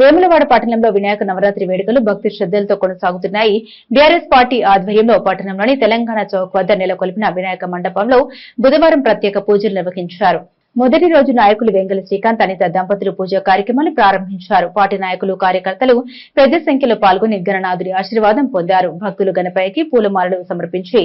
వేములవాడ పట్టణంలో వినాయక నవరాత్రి వేడుకలు భక్తి శ్రద్దలతో కొనసాగుతున్నాయి. బీఆర్ఎస్ పార్టీ ఆధ్వర్యంలో పట్టణంలోని తెలంగాణ చౌక్ వద్ద నెలకొల్పిన వినాయక మండపంలో బుధవారం ప్రత్యేక పూజలు నిర్వహించారు. మొదటి రోజు నాయకులు వెంగళ శ్రీకాంత్ అనిత దంపతులు పూజ కార్యక్రమాన్ని ప్రారంభించారు. పార్టీ నాయకులు కార్యకర్తలు పెద్ద సంఖ్యలో పాల్గొని గణనాథుడి ఆశీర్వాదం పొందారు. భక్తులు గణపైకి పూలమాలలు సమర్పించి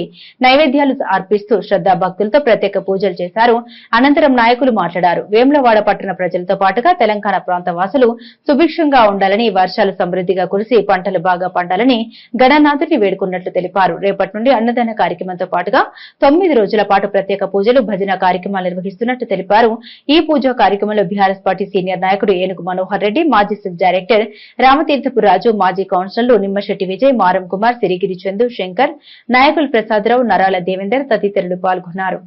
నైవేద్యాలు అర్పిస్తూ శ్రద్ధా భక్తులతో ప్రత్యేక పూజలు చేశారు. అనంతరం నాయకులు మాట్లాడారు. వేములవాడ పట్టణ ప్రజలతో పాటుగా తెలంగాణ ప్రాంత వాసులు సుభిక్షంగా ఉండాలని వర్షాలు సమృద్ధిగా కురిసి పంటలు బాగా పండాలని గణనాథుడిని వేడుకున్నట్లు తెలిపారు. రేపటి నుండి అన్నదాన కార్యక్రమంతో పాటుగా తొమ్మిది రోజుల పాటు ప్రత్యేక పూజలు భజన కార్యక్రమాలు నిర్వహిస్తున్నట్టు తెలిపారు. ఈ పూజా కార్యక్రమంలో బీఆర్ఎస్ పార్టీ సీనియర్ నాయకుడు ఏనుగు మనోహర్ రెడ్డి మాజీ సెల్ డైరెక్టర్ రామతీర్థపు రాజు మాజీ కౌన్సిలర్లు నిమ్మశెట్టి విజయ్ మారం కుమార్ సిరిగిరి చందు శంకర్ నాయకులు ప్రసాదరావు నరాల దేవేందర్ తదితరులు పాల్గొన్నారు.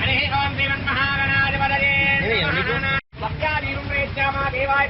హరే ఓం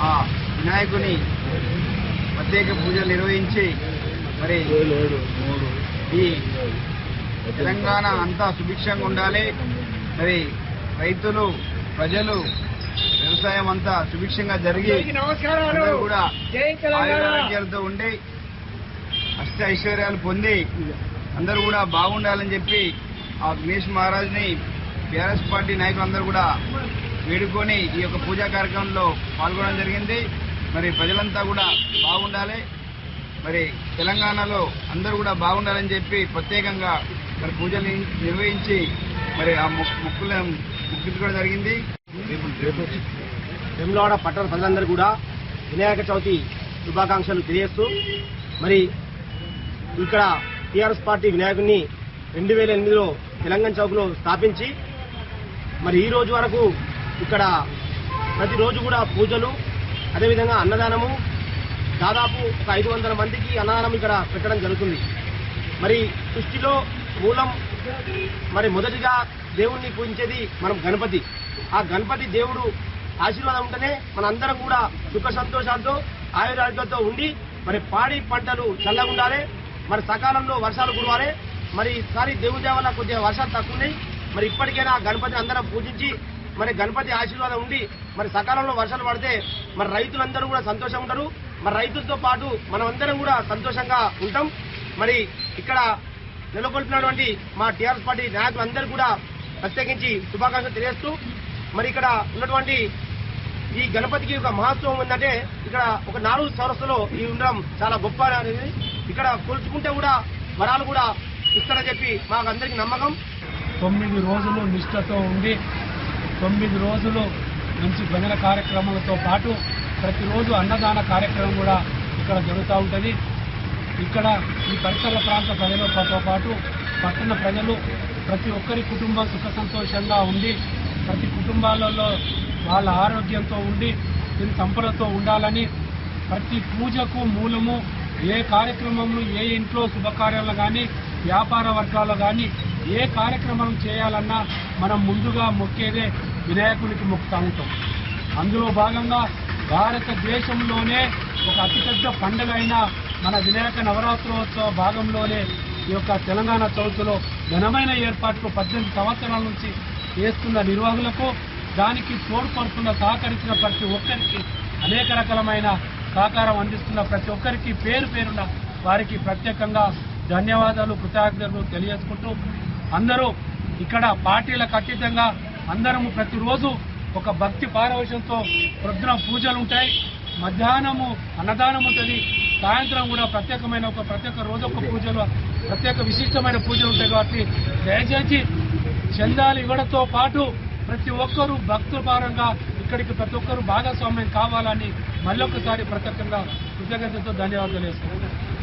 ఆ వినాయకుని ప్రత్యేక పూజలు నిర్వహించి మరి ఈ తెలంగాణ అంతా సుభిక్షంగా ఉండాలి. మరి రైతులు ప్రజలు వ్యవసాయం అంతా సుభిక్షంగా జరిగి అందరూ కూడా ఆయురారోగ్యాలతో ఉండి అష్ట ఐశ్వర్యాలు పొంది అందరూ కూడా బాగుండాలని చెప్పి ఆ గణేష్ మహారాజ్ని బీఆర్ఎస్ పార్టీ నాయకులందరూ కూడా వేడుకొని ఈ యొక్క పూజా కార్యక్రమంలో పాల్గొనడం జరిగింది. మరి ప్రజలంతా కూడా బాగుండాలి. మరి తెలంగాణలో అందరూ కూడా బాగుండాలని చెప్పి ప్రత్యేకంగా మరి పూజలు నిర్వహించి మరి ఆ మొక్కులను మొక్కించుకోవడం జరిగింది. వెమ్లవాడ పట్టణ ప్రజలందరూ కూడా వినాయక చవితి శుభాకాంక్షలు తెలియజేస్తూ మరి ఇక్కడ టీఆర్ఎస్ పార్టీ వినాయకుడిని రెండు వేల ఎనిమిదిలో తెలంగాణ చౌక్లో స్థాపించి మరి ఈ రోజు వరకు ఇక్కడ ప్రతిరోజు కూడా పూజలు అదేవిధంగా అన్నదానము. దాదాపు ఒక ఐదు వందల మందికి అన్నదానం ఇక్కడ పెట్టడం జరుగుతుంది. మరి సృష్టిలో మూలం మరి మొదటిగా దేవుణ్ణి పూజించేది మనం గణపతి. ఆ గణపతి దేవుడు ఆశీర్వాదం ఉంటేనే మనందరం కూడా సుఖ సంతోషాలతో ఆయురారోగ్యాలతో ఉండి మరి పాడి పంటలు చల్లగా ఉండాలి మరి సకాలంలో వర్షాలు కురవాలి. మరి ఈసారి దేవుడి దేవల్ల కొద్దిగా వర్షాలు తక్కువ ఉన్నాయి. మరి ఇప్పటికైనా గణపతిని అందరం పూజించి మరి గణపతి ఆశీర్వాదం ఉండి మరి సకాలంలో వర్షాలు పడితే మరి రైతులందరూ కూడా సంతోషంగా ఉంటారు. మరి రైతులతో పాటు మనమందరం కూడా సంతోషంగా ఉంటాం. మరి ఇక్కడ నెలకొల్పినటువంటి మా టీఆర్ఎస్ పార్టీ నాయకులందరూ కూడా ప్రత్యేకించి శుభాకాంక్షలు తెలియజేస్తూ మరి ఇక్కడ ఉన్నటువంటి ఈ గణపతికి ఒక మహత్వం ఉందంటే ఇక్కడ ఒక నాలుగు సంవత్సరాలు ఈ ఉండడం చాలా గొప్ప అనేది. ఇక్కడ కొలుచుకుంటే కూడా వరాలు కూడా ఇస్తారని చెప్పి మాకు అందరికి నమ్మకం. తొమ్మిది రోజులు నిష్ఠతో ఉండి తొమ్మిది రోజులు మంచి భజన కార్యక్రమాలతో పాటు ప్రతిరోజు అన్నదాన కార్యక్రమం కూడా ఇక్కడ జరుగుతూ ఉంటుంది. ఇక్కడ ఈ పరిసర ప్రాంత ప్రజలతో పాటు పట్టణ ప్రజలు ప్రతి ఒక్కరి కుటుంబం సుఖ సంతోషంగా ఉండి ప్రతి కుటుంబాలలో వాళ్ళ ఆరోగ్యంతో ఉండి దీని సంపదతో ఉండాలని ప్రతి పూజకు మూలము ఏ కార్యక్రమంలో ఏ ఇంట్లో శుభకార్యాలు కానీ వ్యాపార వర్గాలు కానీ ఏ కార్యక్రమం చేయాలన్నా మనం ముందుగా మొక్కేదే వినాయకునికి మొక్కుతా ఉంటాం అందులో భాగంగా భారతదేశంలోనే ఒక అతిపెద్ద పండుగ అయిన మన వినాయక నవరాత్రోత్సవ భాగంలోనే ఈ యొక్క తెలంగాణ చౌతులో ఘనమైన ఏర్పాట్లు పద్దెనిమిది సంవత్సరాల నుంచి చేస్తున్న నిర్వాహకులకు దానికి తోడ్పడుతున్న సహకరించిన ప్రతి ఒక్కరికి అనేక రకాలమైన సహకారం అందిస్తున్న ప్రతి ఒక్కరికి పేరు పేరున వారికి ప్రత్యేకంగా ధన్యవాదాలు కృతజ్ఞతలు తెలియజేసుకుంటూ అందరూ ఇక్కడ పార్టీలకు అతీతంగా అందరము ప్రతిరోజు ఒక భక్తి పారవశ్యంతో ప్రొద్దున పూజలు ఉంటాయి. మధ్యాహ్నము అన్నదానం ఉంటుంది. సాయంత్రం కూడా ప్రత్యేకమైన ఒక ప్రత్యేక రోజు ఒక పూజలు ప్రత్యేక విశిష్టమైన పూజలు ఉంటాయి కాబట్టి దయచేసి చందాలు ఇవ్వడంతో పాటు ప్రతి ఒక్కరూ భక్తుల పరంగా ఇక్కడికి ప్రతి ఒక్కరూ భాగస్వామ్యం కావాలని మళ్ళొకసారి ప్రత్యేకంగా కృతజ్ఞతతో ధన్యవాదాలు వేసుకుంటున్నాను